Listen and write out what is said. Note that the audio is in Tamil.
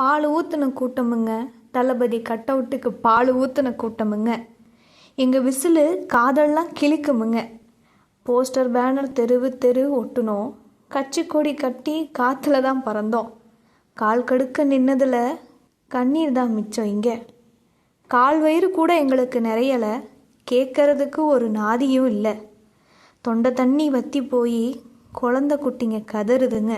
பால் ஊற்றுன கூட்டமுங்க. தளபதி கட் அவுட்டுக்கு பால் ஊற்றின கூட்டமுங்க. எங்கள் விசிலு காதெல்லாம் கிழிக்குமுங்க. போஸ்டர் பேனர் தெருவு தெரு ஒட்டுனோம். கட்சி கொடி கட்டி காற்றுல தான் பறந்தோம். கால் கடுக்க நின்னதில் கண்ணீர் தான் மிச்சம் இங்கே. கால் வயிறு கூட எங்களுக்கு நிறையலை. கேட்கறதுக்கு ஒரு நாதியும் இல்லை. தொண்டை தண்ணி வத்தி போய் குழந்த குட்டிங்க கதறுதுங்க.